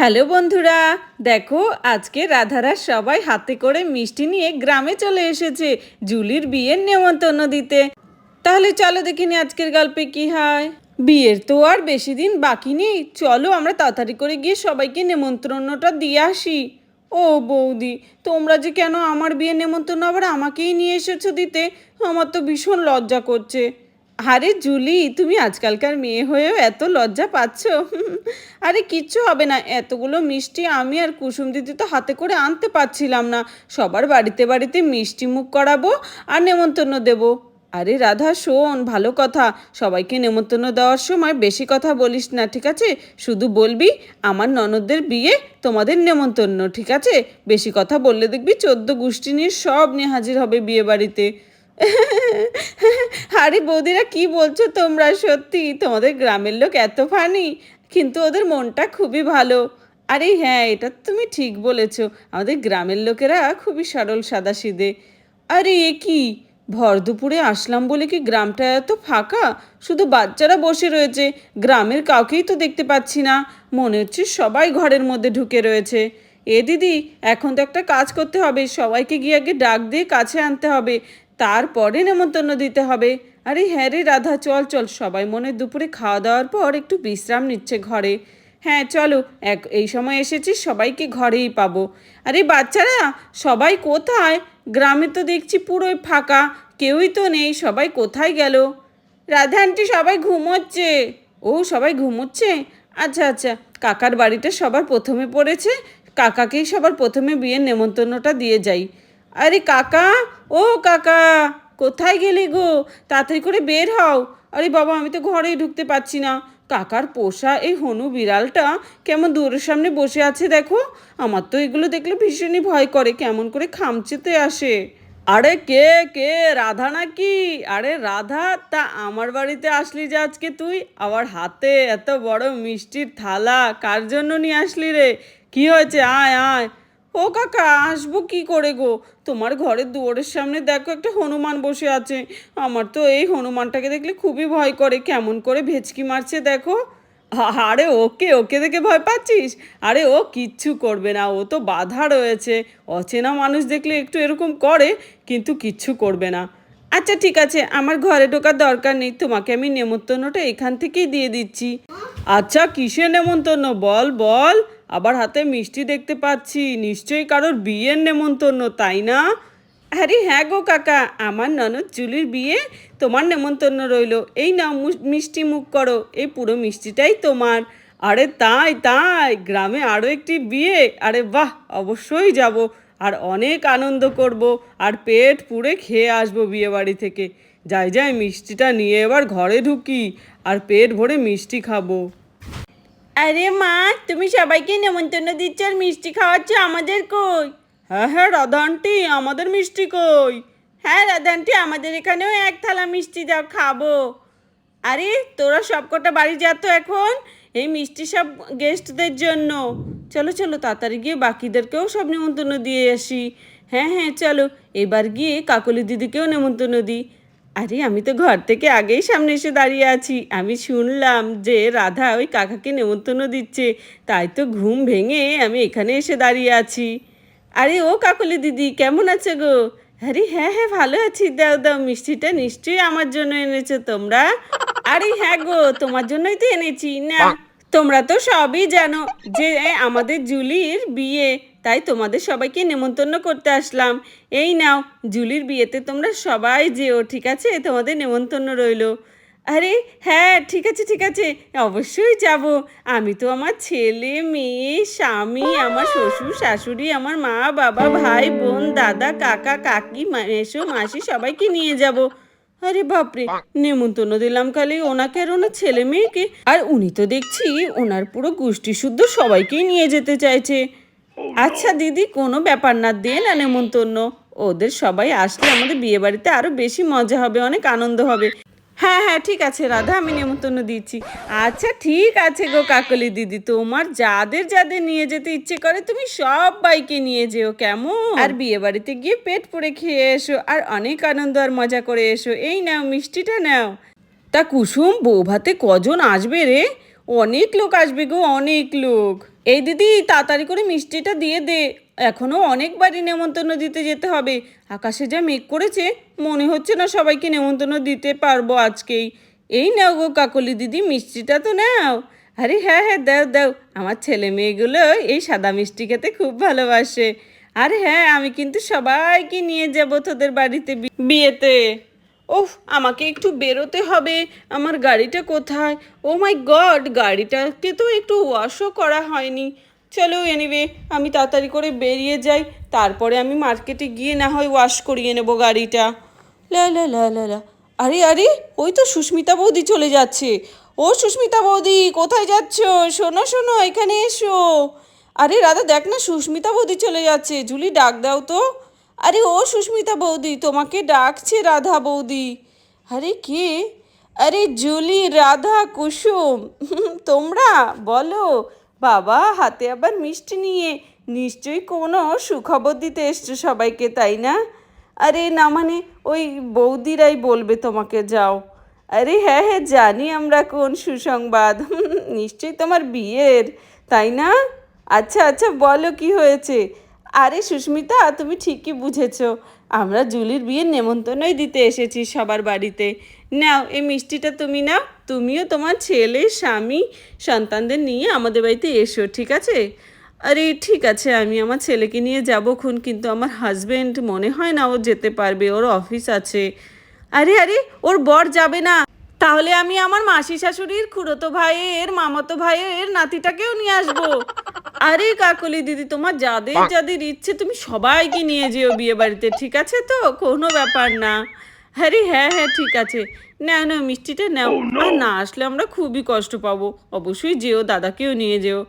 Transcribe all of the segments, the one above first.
Hello বন্ধুরা, দেখো আজকে রাধারা সবাই হাতে করে মিষ্টি নিয়ে গ্রামে চলে এসেছে জুলির বিয়ের নেমন্তন্ন দিতে। তাহলে চলো দেখিনি আজকের গল্পে কি হয়। বিয়ের তো আর বেশি দিন বাকি নেই, চলো আমরা তাড়াতাড়ি করে গিয়ে সবাইকে নেমন্ত্রণটা দিয়ে আসি। ও বৌদি, তোমরা যে কেন আমার বিয়ের নেমন্তন্ন আবার আমাকেই নিয়ে এসেছ দিতে? আমার তো ভীষণ লজ্জা করছে। আরে জুলি, তুমি আজকালকার মেয়ে হয়েও এত লজ্জা পাচ্ছ? আরে কিচ্ছু হবে না, এতগুলো মিষ্টি আমি আর কুসুম দিদি তো হাতে করে আনতে পারছিলাম না। সবার বাড়িতে বাড়িতে মিষ্টি মুখ করাবো আর নেমন্তন্ন দেবো। আরে রাধা, শোন, ভালো কথা। সবাইকে নেমন্তন্ন দেওয়ার সময় বেশি কথা বলিস না, ঠিক আছে? শুধু বলবি, আমার ননদদের বিয়ে তোমাদের নেমন্তন্ন, ঠিক আছে? বেশি কথা বললে দেখবি চোদ্দ গোষ্ঠী নিয়ে সব নিয়ে হাজির হবে বিয়ে বাড়িতে আরে বৌদিরা, কি বলছো তোমরা? সত্যি, তোমাদের গ্রামের লোক এত ফানি কিন্তু ওদের মনটা খুবই ভালো। আরে হ্যাঁ এটা তুমি ঠিক বলেছ। আমাদের গ্রামের লোকেরা খুবই সরল সাদা সাদাসিদে আরে এ কি? ভর দুপুরে আসলাম বলে কি গ্রামটা এত ফাঁকা? শুধু বাচ্চারা বসে রয়েছে, গ্রামের কাউকেই তো দেখতে পাচ্ছি না। মনে হচ্ছে সবাই ঘরের মধ্যে ঢুকে রয়েছে। এ দিদি, এখন তো একটা কাজ করতে হবে। সবাইকে গিয়ে আগে ডাক দিয়ে কাছে আনতে হবে। তারপরে নেমন্তন্ন দিতে হবে। আরে হ্যাঁ রে রাধা, চল চল, সবাই মনে দুপুরে খাওয়া দাওয়ার পর একটু বিশ্রাম নিচ্ছে ঘরে। হ্যাঁ চলো, এক, এই সময় এসেছি, সবাইকে ঘরেই পাবো। আরে বাচ্চারা, সবাই কোথায়? গ্রামে তো দেখছি পুরোই ফাঁকা, কেউই তো নেই, সবাই কোথায় গেল? রাধা আন্টি, সবাই ঘুমোচ্ছে। ও, সবাই ঘুমোচ্ছে? আচ্ছা আচ্ছা কাকার বাড়িটা সবার প্রথমে পড়েছে, কাকাকেই সবার প্রথমে বিয়ের নেমন্তন্নটা দিয়ে যাই। আরে কাকা, ও কাকা, কোথায় গেলি গো? তাড়াতাড়ি করে বের হও। আরে বাবা, আমি তো ঘরেই ঢুকতে পারছি না। কাকার পোষা এই হনু বিড়ালটা কেমন দূরের সামনে বসে আছে দেখো। আমার তো এগুলো দেখলে ভীষণই ভয় করে, কেমন করে খামচেতে আসে। আরে কে কে? রাধা নাকি? আরে রাধা, তা আমার বাড়িতে আসলি যে আজকে তুই? আবার হাতে এত বড় মিষ্টির থালা, কার জন্য নিয়ে আসলি রে? কি হয়েছে? আয় আয়। ও কাকা, আসব কি করে গো? তোমার ঘরের দুয়ারের সামনে দেখো একটা হনুমান বসে আছে। আমার তো এই হনুমানটাকে দেখলে খুবই ভয় করে। কেমন করে ভেচকি মারছে দেখো। আরে ওকে ওকে দেখে ভয় পাচ্ছিস? আরে ও কিচ্ছু করবে না, ও তো বাধা রয়েছে। অচেনা মানুষ দেখলে একটু এরকম করে, কিন্তু কিচ্ছু করবে না। আচ্ছা ঠিক আছে, আমার ঘরে ঢোকার দরকার নেই। তোমাকে আমি নেমন্তন্নটা এখান থেকেই দিয়ে দিচ্ছি। আচ্ছা কিসের নেমন্তন্ন? বল বল। আবার হাতে মিষ্টি দেখতে পাচ্ছি। নিশ্চয়ই কারোর বিয়ের নেমন্তন্ন, তাই না? আরে হ্যাঁ গো কাকা, আমার ননদ জুলির বিয়ে তোমার নেমন্তন্ন রইল। এই মুস- মিষ্টি মুখ করো, এই পুরো মিষ্টিটাই তোমার। আরে তাই তাই, গ্রামে আরও একটি বিয়ে? আরে বাহ, অবশ্যই যাব। আর অনেক আনন্দ করব, আর পেট পুড়ে খেয়ে আসব বিয়ে বাড়ি থেকে। যাই যাই, মিষ্টিটা নিয়ে এবার ঘরে ঢুকি, আর পেট ভরে মিষ্টি খাব। আরে মা, তুমি সবাইকে নেমন্তন্ন দিচ্ছ আর মিষ্টি খাওয়াচ্ছ আমাদের কই? হ্যাঁ হ্যাঁ রাধা আন্টি, আমাদের মিষ্টি কই? হ্যাঁ রাধা আন্টি, আমাদের এখানেও এক থালা মিষ্টি দাও, খাব। আরে, তোরা সবকটা বাড়ি যা তো এখন, এই মিষ্টি সব গেস্টদের জন্য। চলো চলো, তাড়াতাড়ি গিয়ে বাকিদেরকেও সব নেমন্তন্ন দিয়ে আসি। হ্যাঁ হ্যাঁ চলো, এবার গিয়ে কাকলি দিদিকেও নেমন্তন্ন দিই। আরে, আমি তো ঘর থেকে আগেই সামনে এসে দাঁড়িয়ে আছি। আমি শুনলাম যে রাধা ওই কাকাকে নেমন্তন্ন দিচ্ছে। তাই তো ঘুম ভেঙে আমি এখানে এসে দাঁড়িয়ে আছি। আরে, ও কাকলি দিদি, কেমন আছে গো? আরে হ্যাঁ হ্যাঁ ভালো আছি। দাও দাও, মিষ্টিটা নিশ্চয়ই আমার জন্য এনেছো তোমরা। আরে হ্যাঁ গো, তোমার জন্যই তো এনেছি। না। তোমরা তো সবই জানো যে আমাদের জুলির বিয়ে, তাই তোমাদের সবাইকে নেমন্তন্ন করতে আসলাম। এই নাও, জুলির বিয়েতে তোমরা সবাই যেও, ঠিক আছে? তোমাদের নেমন্তন্ন রইল। আরে হ্যাঁ ঠিক আছে ঠিক আছে, অবশ্যই যাব। আমি তো আমার ছেলে, মেয়ে, স্বামী, আমার শ্বশুর, শাশুড়ি, আমার মা, বাবা, ভাই, বোন, দাদা, কাকা, কাকি মেসো মাসি, সবাইকে নিয়ে যাব। আরে বাপরে, নেমন্তন্ন দিলাম খালি ওনাকে আর ওনার ছেলে মেয়েকে। আর উনি তো দেখছি ওনার পুরো গোষ্ঠী শুদ্ধ সবাইকেই নিয়ে যেতে চাইছে। আচ্ছা দিদি, কোনো ব্যাপার না দিয়ে না নেমন্তন্ন। ওদের সবাই আসলে আমাদের বিয়ে বাড়িতে আরও বেশি মজা হবে, অনেক আনন্দ হবে। হ্যাঁ হ্যাঁ ঠিক আছে, রাধা, আমি নেমন্তন্ন দিচ্ছি। আচ্ছা ঠিক আছে গো কাকলি দিদি, তোমার যাদের যাদের নিয়ে যেতে ইচ্ছে করে, তুমি সব বাইকে নিয়ে যেও, কেমন? আর বিয়ে বাড়িতে গিয়ে পেট পুড়ে খেয়ে এসো, আর অনেক আনন্দ আর মজা করে এসো। এই নাও, মিষ্টিটা নাও। তা কুসুম, বউ ভাতে কজন আসবে রে? অনেক লোক আসবে গো, অনেক লোক। এই দিদি, তাড়াতাড়ি করে মিষ্টিটা দিয়ে দে। এখনও অনেক বাড়ি নেমন্তন্ন দিতে যেতে হবে। আকাশে যা মেঘ করেছে, মনে হচ্ছে না সবাইকে নেমন্তন্ন দিতে পারব আজকেই। এই নাও গো কাকলি দিদি, মিষ্টিটা তো নাও। আরে হ্যাঁ হ্যাঁ দাও দাও। আমার ছেলে মেয়েগুলো এই সাদা মিষ্টি খেতে খুব ভালোবাসে। আর হ্যাঁ আমি কিন্তু সবাইকে নিয়ে যাব তোদের বাড়িতে বিয়েতে। ওহ, আমাকে একটু বেরোতে হবে। আমার গাড়িটা কোথায়? ও মাই গড গাড়িটাকে তো একটু ওয়াশও করা হয়নি। চলো এনিওয়ে আমি তাড়াতাড়ি করে বেরিয়ে যাই, তারপরে আমি মার্কেটে গিয়ে না হয় ওয়াশ করিয়ে নেব গাড়িটা। লা লা লা আরে আরে, ওই তো সুস্মিতা বৌদি চলে যাচ্ছে। ও সুস্মিতা বৌদি, কোথায় যাচ্ছ? শোনো শোনো, এখানে এসো। আরে, রাধা, দেখ না, সুস্মিতা বৌদি চলে যাচ্ছে। জুলি ডাক দাও তো। আরে, ও সুস্মিতা বৌদি, তোমাকে ডাকছে রাধা বৌদি। আরে, কে? আরে জুলি রাধা, কুসুম। তোমরা, বলো। বাবা, হাতে আবার মিষ্টি নিয়ে। নিশ্চয়ই কোনো সুখবর দিতে এসছো সবাইকে, তাই না? আরে না মানে ওই বৌদিরাই বলবে তোমাকে, যাও। আরে হ্যাঁ হ্যাঁ জানি আমরা কোন সুসংবাদ। নিশ্চয়ই তোমার বিয়ের, তাই না? আচ্ছা আচ্ছা বলো কি হয়েছে? আরে সুস্মিতা, তুমি ঠিকই বুঝেছ। আমরা জুলির বিয়ের নেমন্তন্নই দিতে এসেছি সবার বাড়িতে। নাও, এই মিষ্টিটা তুমি নাও। তুমিও তোমার ছেলে, স্বামী, সন্তানদের নিয়ে আমাদের বাড়িতে এসো, ঠিক আছে? আরে ঠিক আছে, আমি আমার ছেলেকে নিয়ে যাব খুন, কিন্তু আমার হাজবেন্ড মনে হয় না ও যেতে পারবে, ওর অফিস আছে। আরে আরে, ওর বর যাবে না। তাহলে আমি আমার মাসি শাশুড়ির খুড়তো ভাইয়ের, মামাতো ভাইয়ের নাতিটাকেও নিয়ে আসব। আরে কাকলি দিদি, তোমার যাদের যাদের ইচ্ছে, তুমি সবাইকে নিয়ে যেও বিয়ে বাড়িতে ঠিক আছে তো? কোনো ব্যাপার না। আরে হ্যাঁ হ্যাঁ ঠিক আছে। নাও নাও মিষ্টিটা নাও। আর না আসলে আমরা খুবই কষ্ট পাবো। অবশ্যই যেও দাদাকেও নিয়ে যেও।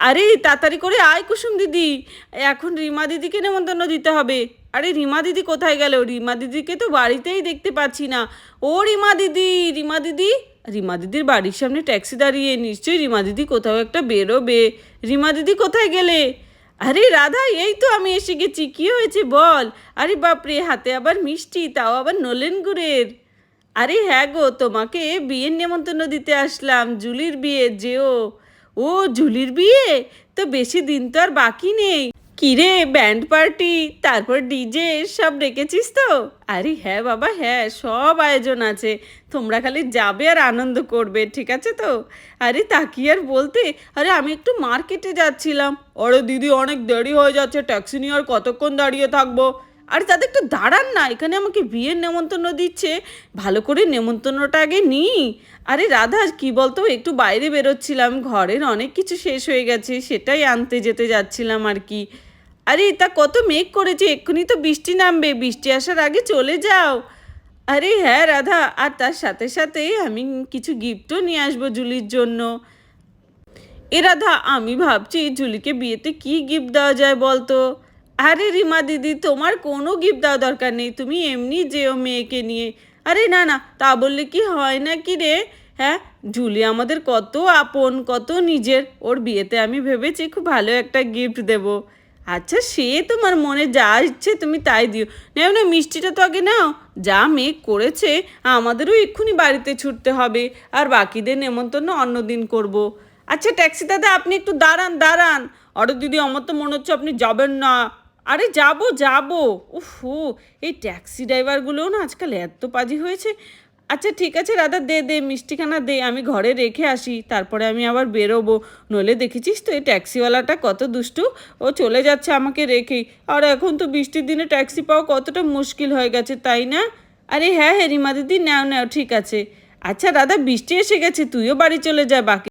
আরে তাড়াতাড়ি করে আয় কুসুম দিদি। এখন রিমা দিদিকে নেমন্তন্ন দিতে হবে। আরে রিমা দিদি কোথায় গেল? রিমা দিদিকে তো বাড়িতেই দেখতে পাচ্ছি না। ও রিমা দিদি রিমা দিদি। রিমা দিদির বাড়ির সামনে ট্যাক্সি দাঁড়িয়ে নিশ্চয়ই রিমা দিদি কোথাও একটা বেরোবে। রিমা দিদি কোথায় গেলে? আরে রাধা এই তো আমি এসে গেছি। কী হয়েছে বল? আরে বাপরে হাতে আবার মিষ্টি তাও আবার নলেন গুড়ের। আরে হ্যাঁ গো, তোমাকে বিয়ের নেমন্তন্ন দিতে আসলাম, জুলির বিয়ে, যেও। ও, জুলির বিয়ে? তো বেশি দিন তো আর বাকি নেই। কিরে, ব্যান্ড পার্টি, তারপর ডিজে, সব রেখেছিস তো? আরে হ্যাঁ বাবা হ্যাঁ সব আয়োজন আছে। তোমরা খালি যাবে আর আনন্দ করবে, ঠিক আছে তো? আরে তাকি আর বলতে? আরে আমি একটু মার্কেটে যাচ্ছিলাম। আরে দিদি, অনেক দেরি হয়ে যাচ্ছে, ট্যাক্সি নিয়ে আর কতক্ষণ দাঁড়িয়ে থাকব? আর তাদের একটু দাঁড়ান না, এখানে আমাকে বিয়ের নেমন্তন্ন দিচ্ছে। ভালো করে নেমন্তন্নটা আগে নিই। আরে রাধা, কি বলতো, একটু বাইরে বেরোচ্ছিলাম, ঘরের অনেক কিছু শেষ হয়ে গেছে, সেটাই আনতে যেতে যাচ্ছিলাম আর কি। আরে তা কত মেঘ করেছে, এক্ষুনি তো বৃষ্টি নামবে, বৃষ্টি আসার আগে চলে যাও। আরে হ্যাঁ রাধা, আর তার সাথে সাথে আমি কিছু গিফটও নিয়ে আসব জুলির জন্য। এ রাধা, আমি ভাবছি জুলিকে বিয়েতে কি গিফট দেওয়া যায় বলতো? আরে রিমা দিদি, তোমার কোনো গিফট দেওয়া দরকার নেই। তুমি এমনি যেও মেয়েকে নিয়ে। আরে না না, তা বললে কি হয় না কি রে? হ্যাঁ জুলি আমাদের কত আপন, কত নিজের। ওর বিয়েতে আমি ভেবেছি খুব ভালো একটা গিফট দেব। আচ্ছা সে তোমার মনে যা ইচ্ছে তুমি তাই দিও। নাও না মিষ্টিটা তো আগে নাও। যা মেয়ে করেছে, আমাদেরও এক্ষুনি বাড়িতে ছুটতে হবে। আর বাকিদের নেমন্তন্ন অন্যদিন করব। আচ্ছা ট্যাক্সি দাদা, আপনি একটু দাঁড়ান দাঁড়ান। আরে দিদি, আমার তো মনে হচ্ছে আপনি যাবেন না। আরে যাব যাব। উফু, এই ট্যাক্সি ড্রাইভারগুলোও না আজকাল এত পাজি হয়েছে। আচ্ছা ঠিক আছে দাদা দে দে, মিষ্টিখানা দে, আমি ঘরে রেখে আসি, তারপরে আমি আবার বেরোবো। নইলে দেখেছিস তো এই ট্যাক্সিওয়ালাটা কত দুষ্টু? ও চলে যাচ্ছে আমাকে রেখেই আর এখন তো বৃষ্টির দিনে ট্যাক্সি পাওয়া কতটা মুশকিল হয়ে গেছে, তাই না? আরে হ্যাঁ হ্যাঁ রিমা দিদি, নাও নাও, ঠিক আছে। আচ্ছা দাদা বৃষ্টি এসে গেছে, তুইও বাড়ি চলে যা, বাকি